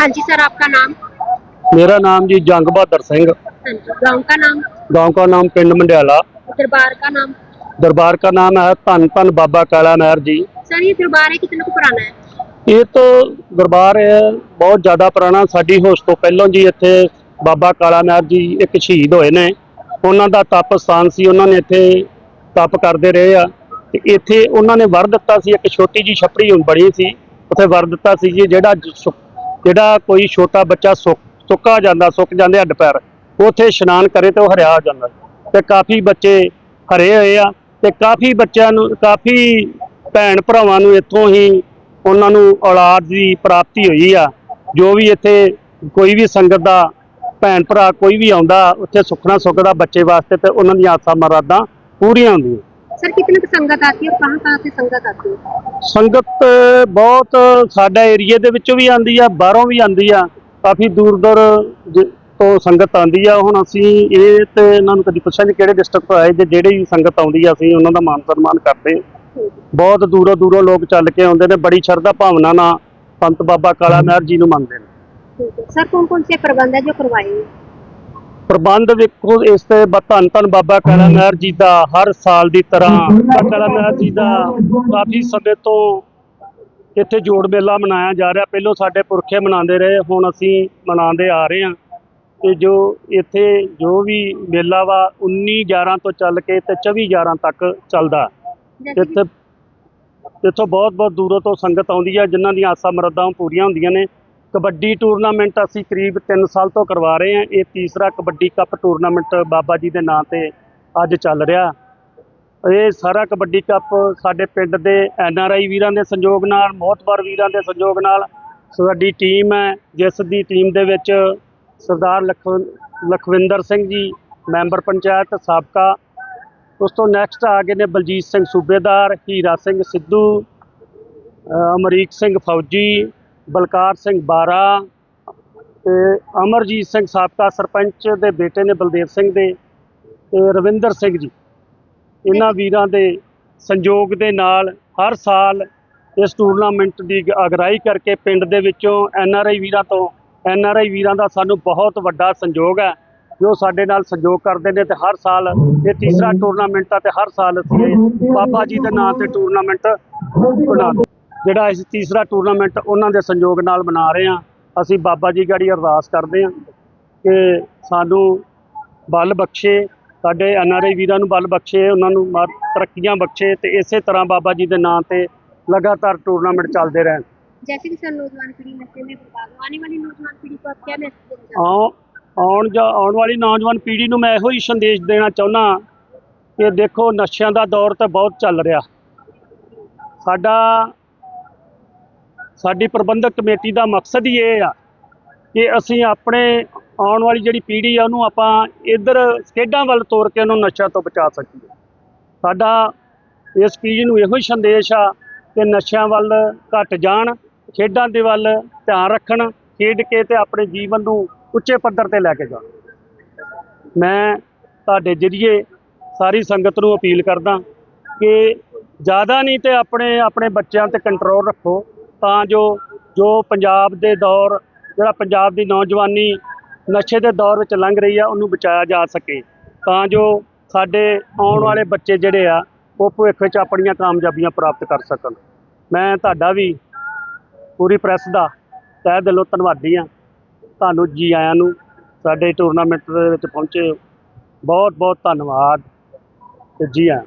हाँ जी सर आपका नाम मेरा नाम जी जंग बहादुर सिंह हाँ जी गांव का नाम गांव का नाम पिंड मंडियाला दरबार का नाम दरबार का नाम है धन धन बाबा काला महर जी सर ये दरबार है कितने को पुराना है ਇਹ ਤੋਂ ਦਰਬਾਰ ਹੈ ਬਹੁਤ ਜ਼ਿਆਦਾ ਪੁਰਾਣਾ ਸਾਡੀ ਹੋਸ਼ ਤੋਂ ਪਹਿਲਾਂ ਜੀ ਇੱਥੇ ਬਾਬਾ ਕਾਲਾ ਮਹਿਰ ਜੀ ਇੱਕ ਸ਼ਹੀਦ ਹੋਏ ਨੇ ਉਹਨਾਂ ਦਾ ਤਪ ਸਥਾਨ ਸੀ ਉਹਨਾਂ ਨੇ ਇੱਥੇ ਤਪ ਕਰਦੇ ਰਹੇ ਆ ਤੇ ਇੱਥੇ ਉਹਨਾਂ ਨੇ ਵਰ ਦਿੱਤਾ ਸੀ ਇੱਕ ਛੋਟੀ ਜੀ ਛਪੜੀ ਹੁਣ ਬਣੀ ਸੀ ਉੱਥੇ ਵਰ ਦਿੱਤਾ ਸੀ ਜੀ ਜਿਹੜਾ ਜ- ਸੁ- ਜਿਹੜਾ ਕੋਈ ਛੋਟਾ ਬੱਚਾ ਸੁੱਕ ਸੁੱਕਾ ਜਾਂਦਾ, ਸੁੱਕ ਜਾਂਦੇ ਹੱਡ ਪੈਰ ਉੱਥੇ ਇਸ਼ਨਾਨ ਕਰੇ ਤੇ ਉਹ ਹਰਿਆ ਹੋ ਜਾਂਦਾ। ਤੇ ਕਾਫੀ ਬੱਚੇ ਹਰੇ ਹੋਏ ਆ ਤੇ ਕਾਫੀ ਬੱਚਿਆਂ ਨੂੰ, ਕਾਫੀ ਭੈਣ ਭਰਾਵਾਂ ਨੂੰ ਇੱਥੋਂ ਹੀ ਉਹਨਾਂ ਨੂੰ ਔਲਾਦ ਦੀ ਪ੍ਰਾਪਤੀ ਹੋਈ ਆ। ਜੋ ਵੀ ਇੱਥੇ ਕੋਈ ਵੀ ਸੰਗਤ ਦਾ ਭੈਣ ਭਰਾ ਕੋਈ ਵੀ ਆਉਂਦਾ, ਉੱਥੇ ਸੁਖਣਾ ਸੁਖਦਾ ਬੱਚੇ ਵਾਸਤੇ ਤੇ ਉਹਨਾਂ ਦੀਆਂ ਆਸਾਂ, ਮਰਾਦਾਂ ਪੂਰੀਆਂ ਹੁੰਦੀਆਂ। सर कितने की संगत आती है और कहाँ कहाँ से संगत आती है ਸੰਗਤ ਬਹੁਤ ਸਾਡਾ ਏਰੀਏ ਦੇ ਵਿੱਚੋਂ ਵੀ ਆਂਦੀ ਆ ਬਾਹਰੋਂ ਵੀ ਆਂਦੀ ਆ ਕਾਫੀ ਦੂਰ ਦੂਰ ਜ- ਤੋਂ ਸੰਗਤ ਆਂਦੀ ਆ ਹੁਣ ਅਸੀਂ ਇਹ ਤੇ ਇਹਨਾਂ ਨੂੰ ਕਦੀ ਪੁੱਛਿਆ ਨਹੀਂ ਕਿਹੜੇ ਡਿਸਟ੍ਰਿਕਟ ਤੋਂ ਆਏ ਜੇ ਜਿਹੜੇ ਵੀ ਸੰਗਤ ਆਉਂਦੀ ਆ ਅਸੀਂ ਉਹਨਾਂ ਦਾ ਮਾਨ ਸਨਮਾਨ ਕਰਦੇ ਹਾਂ। ਬਹੁਤ ਦੂਰੋਂ ਦੂਰੋਂ ਲੋਕ ਚੱਲ ਕੇ ਆਉਂਦੇ ਨੇ ਬੜੀ ਸ਼ਰਧਾ ਭਾਵਨਾ ਨਾਲ ਸੰਤ ਬਾਬਾ ਕਾਲਾ ਮਹਿਰ ਜੀ ਨੂੰ ਮੰਨਦੇ ਨੇ ठीक है सर कौन कौन से प्रबंध है जो करवाए हैं ਪ੍ਰਬੰਧ ਵੇਖੋ ਇਸ ਤੇ ਬ- ਧੰਨ ਧੰਨ ਬਾਬਾ ਕਾਲਾ ਮਹਿਰ ਜੀ ਦਾ ਹਰ ਸਾਲ ਦੀ ਤਰ੍ਹਾਂ। ਕਾਲਾ ਮਹਿਰ ਜੀ ਦਾ ਕਾਫੀ ਸਮੇਂ ਤੋਂ ਇੱਥੇ ਜੋੜ ਮੇਲਾ ਮਨਾਇਆ ਜਾ ਰਿਹਾ। ਪਹਿਲੋਂ ਸਾਡੇ ਪੁਰਖੇ ਮਨਾਉਂਦੇ ਰਹੇ ਹੁਣ ਅਸੀਂ ਮਨਾਉਂਦੇ ਆ ਰਹੇ ਹਾਂ। ਤੇ ਜੋ ਇੱਥੇ ਜੋ ਵੀ ਮੇਲਾ ਵਾ 19 11 ਤੋਂ ਚੱਲ ਕੇ ਤੇ 24 11 ਤੱਕ ਚੱਲਦਾ। ਇੱਥੇ ਇੱਥੋਂ ਬਹੁਤ ਬਹੁਤ ਦੂਰੋਂ ਤੋਂ ਸੰਗਤ ਆਉਂਦੀ ਹੈ ਜਿਨ੍ਹਾਂ ਦੀਆਂ ਆਸਾਂ ਮਰਦਾਂ ਪੂਰੀਆਂ ਹੁੰਦੀਆਂ ਨੇ। ਕਬੱਡੀ ਟੂਰਨਾਮੈਂਟ ਅਸੀਂ ਕਰੀਬ 3 ਸਾਲ ਤੋਂ ਕਰਵਾ ਰਹੇ ਹਾਂ। ਇਹ ਤੀਸਰਾ ਕਬੱਡੀ ਕੱਪ ਟੂਰਨਾਮੈਂਟ ਬਾਬਾ ਜੀ ਦੇ ਨਾਂ ਤੇ ਅੱਜ ਚੱਲ ਰਿਹਾ। ਇਹ ਸਾਰਾ ਕਬੱਡੀ ਕੱਪ ਸਾਡੇ ਪਿੰਡ ਦੇ ਐਨ ਆਰ ਆਈ ਵੀਰਾਂ ਦੇ ਸੰਯੋਗ ਨਾਲ, ਮੋਹਤਬਰ ਵੀਰਾਂ ਦੇ ਸੰਯੋਗ ਨਾਲ ਸਾਡੀ ਟੀਮ ਹੈ। ਜਿਸ ਦੀ ਟੀਮ ਦੇ ਵਿੱਚ ਸਰਦਾਰ ਲਖਵ, ਲਖਵਿੰਦਰ ਸਿੰਘ ਜੀ, ਮੈਂਬਰ ਪੰਚਾਇਤ, ਸਾਬਕਾ। ਉਸ ਤੋਂ ਨੈਕਸਟ ਆ ਗਏ ਨੇ ਬਲਜੀਤ ਸਿੰਘ ਸੂਬੇਦਾਰ, ਹੀਰਾ ਸਿੰਘ ਸਿੱਧੂ ਅਮਰੀਕ ਸਿੰਘ ਫੌਜੀ ਬਲਕਾਰ ਸਿੰਘ ਬਾਰਾ ਤੇ ਅਮਰਜੀਤ ਸਿੰਘ ਸਾਬਕਾ ਸਰਪੰਚ ਦੇ ਬੇਟੇ ਨੇ ਬਲਦੇਵ ਸਿੰਘ ਦੇ ਤੇ ਰਵਿੰਦਰ ਸਿੰਘ ਜੀ। ਇਹਨਾਂ ਵੀਰਾਂ ਦੇ ਸੰਯੋਗ ਦੇ ਨਾਲ ਹਰ ਸਾਲ ਇਸ ਟੂਰਨਾਮੈਂਟ ਦੀ ਅਗਰਾਈ ਕਰਕੇ ਪਿੰਡ ਦੇ ਵਿੱਚੋਂ ਐਨ ਆਰ ਆਈ ਵੀਰਾਂ ਤੋਂ, ਐਨ ਆਰ ਆਈ ਵੀਰਾਂ ਦਾ ਸਾਨੂੰ ਬਹੁਤ ਵੱਡਾ ਸੰਯੋਗ ਹੈ। ਜੋ ਸਾਡੇ ਨਾਲ ਸੰਯੋਗ ਕਰਦੇ ਨੇ ਤੇ ਹਰ ਸਾਲ ਇਹ ਤੀਸਰਾ ਟੂਰਨਾਮੈਂਟ ਆ ਤੇ ਹਰ ਸਾਲ ਅਸੀਂ ਇਹ ਬਾਬਾ ਜੀ ਦੇ ਨਾਂ ਤੇ ਟੂਰਨਾਮੈਂਟ ਬਣਾਉਂਦੇ ਜਿਹੜਾ ਅਸੀਂ ਤੀਸਰਾ ਟੂਰਨਾਮੈਂਟ ਉਹਨਾਂ ਦੇ ਸੰਯੋਗ ਨਾਲ ਮਨਾ ਰਹੇ ਹਾਂ ਅਸੀਂ ਬਾਬਾ ਜੀ ਗਾੜੀ ਅਰਦਾਸ ਕਰਦੇ ਹਾਂ ਕਿ ਸਾਨੂੰ ਬਲ ਬਖਸ਼ੇ ਸਾਡੇ ਐਨਆਰਆਈ ਵੀਰਾਂ ਨੂੰ ਬਲ ਬਖਸ਼ੇ ਉਹਨਾਂ ਨੂੰ ਮਾ- ਤਰੱਕੀਆਂ ਬਖਸ਼ੇ ਤੇ ਇਸੇ ਤਰ੍ਹਾਂ ਬਾਬਾ ਜੀ ਦੇ ਨਾਂ ਤੇ ਲਗਾਤਾਰ ਟੂਰਨਾਮੈਂਟ ਚੱਲਦੇ ਰਹਿਣ जैसे कि सर नौजवान पीढ़ी नशे में बर्बाद हो आने वाली नौजवान पीढ़ी को आप क्या मैसेज देना चाहते ਆਉ- ਆਉਣ ਜਾ ਆਉਣ ਵਾਲੀ ਨੌਜਵਾਨ ਪੀੜ੍ਹੀ ਨੂੰ ਮੈਂ ਇਹੋ ਹੀ ਸੰਦੇਸ਼ ਦੇਣਾ ਚਾਹੁੰਦਾ ਕਿ ਦੇਖੋ ਨਸ਼ਿਆਂ ਦਾ ਦੌਰ ਤਾਂ ਬਹੁਤ ਚੱਲ ਰਿਹਾ ਸਾਡਾ ਸਾਡੀ ਪ੍ਰਬੰਧਕ ਕਮੇਟੀ ਦਾ ਮਕਸਦ ਹੀ ਇਹ ਆ ਕਿ ਅਸੀਂ ਆਪਣੇ ਆਉਣ ਵਾਲੀ ਜਿਹੜੀ ਪੀੜ੍ਹੀ ਆ ਉਹਨੂੰ ਆਪਾਂ ਇੱਧਰ ਖੇਡਾਂ ਵੱਲ ਤੋਰ ਕੇ ਉਹਨੂੰ ਨਸ਼ਿਆਂ ਤੋਂ ਬਚਾ ਸਕੀਏ। ਸਾਡਾ ਇਸ ਪੀੜ੍ਹੀ ਨੂੰ ਇਹੋ ਹੀ ਸੰਦੇਸ਼ ਆ ਕਿ ਨਸ਼ਿਆਂ ਵੱਲ ਘਟ ਜਾਣ, ਖੇਡਾਂ ਦੇ ਵੱਲ ਧਿਆਨ ਰੱਖਣ, ਖੇਡ ਕੇ ਤੇ ਆਪਣੇ ਜੀਵਨ ਨੂੰ ਉੱਚੇ ਪੱਧਰ ਤੇ ਲੈ ਕੇ ਜਾਣ। ਮੈਂ ਤੁਹਾਡੇ ਜਰੀਏ ਸਾਰੀ ਸੰਗਤ ਨੂੰ ਅਪੀਲ ਕਰਦਾ ਕਿ ਜ਼ਿਆਦਾ ਨਹੀਂ ਤੇ ਆਪਣੇ ਆਪਣੇ ਬੱਚਿਆਂ ਤੇ ਕੰਟਰੋਲ ਰੱਖੋ। ਤਾਂ ਜੋ ਜੋ ਪੰਜਾਬ ਦੇ ਦੌਰ, ਜਿਹੜਾ ਪੰਜਾਬ ਦੀ ਨੌਜਵਾਨੀ ਨਸ਼ੇ ਦੇ ਦੌਰ ਵਿੱਚ ਲੰਘ ਰਹੀ ਆ, ਉਹਨੂੰ ਬਚਾਇਆ ਜਾ ਸਕੇ। ਤਾਂ ਜੋ ਸਾਡੇ ਆਉਣ ਵਾਲੇ ਬੱਚੇ ਜਿਹੜੇ ਆ, ਉਹ ਭਵਿੱਖ ਵਿੱਚ ਆਪਣੀਆਂ ਕਾਮਯਾਬੀਆਂ ਪ੍ਰਾਪਤ ਕਰ ਸਕਣ। ਮੈਂ ਤੁਹਾਡਾ ਵੀ ਪੂਰੀ ਪ੍ਰੈਸ ਦਾ ਤਹਿ ਦਿਲੋਂ ਧੰਨਵਾਦੀ ਹਾਂ। ਤੁਹਾਨੂੰ ਜੀ ਆਇਆਂ ਨੂੰ, ਸਾਡੇ ਟੂਰਨਾਮੈਂਟ ਦੇ ਵਿੱਚ ਪਹੁੰਚੇ ਬਹੁਤ ਬਹੁਤ ਧੰਨਵਾਦ ਤੇ ਜੀ ਆਇਆਂ